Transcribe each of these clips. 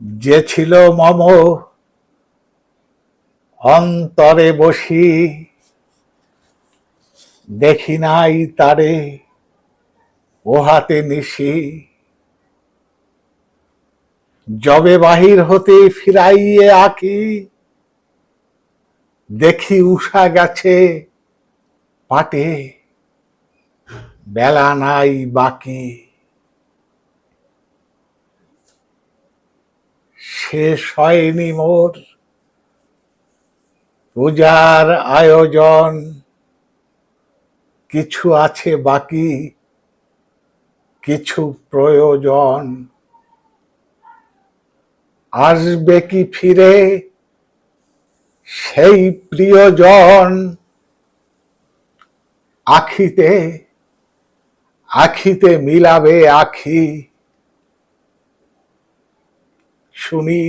যে ছিল মম, অন্তরে বসি দেখি নাই তারে ওহাতে নিশি জবে বাহির হতে ফিরাইয়ে আঁকি, দেখি উষা গেছে পাটে, বেলা নাই বাকি। শেষ হয়নি মোর। পূজার আয়োজন কিছু আছে বাকি, কিছু প্রয়োজন। আসবে কি ফিরে সেই প্রিয়জন? আখিতে আখিতে মিলাবে আখি। শুনি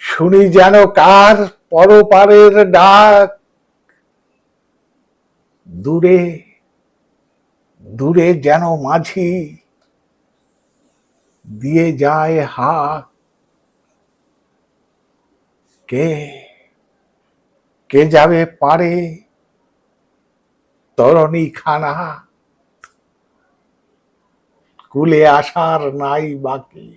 শুনি যেন কার পরপারের ডাক। দূরে দূরে যেন মাঝি দিয়ে যায় হাক কে কে যাবে পারে তরণী খানা কুলে আসার নাই বাকি।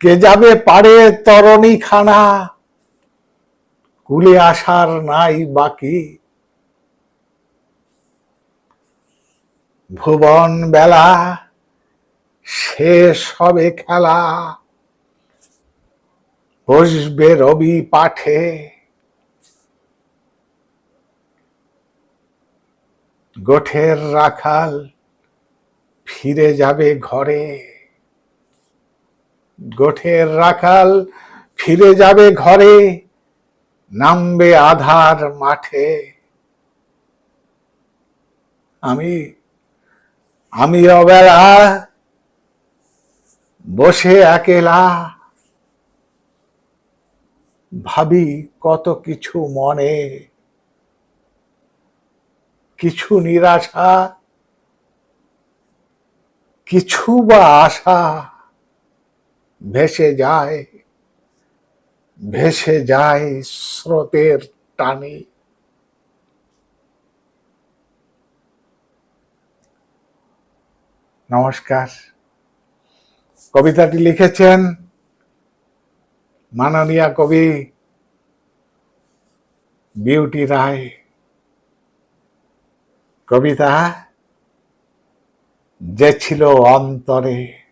কে যাবে পারে তরণী খানা কুলে আসার নাই বাকি। ভুবন বেলা শেষ হবে খেলা। বসবে রবি পাঠে। গোঠের রাখাল ফিরে যাবে ঘরে। গোঠের রাখাল ফিরে যাবে ঘরে, নামবে আধার মাঠে। আমি আমি অবেলা বসে একেলা ভাবি কত কিছু মনে। কিছু নিরাশা, কিছু বা আশা ভেসে যায় ভেসে যায় স্রোতের টানে। নমস্কার। কবিতাটি লিখেছেন মাননীয় কবি বিউটি রায়। কবিতা যে ছিল অন্তরে।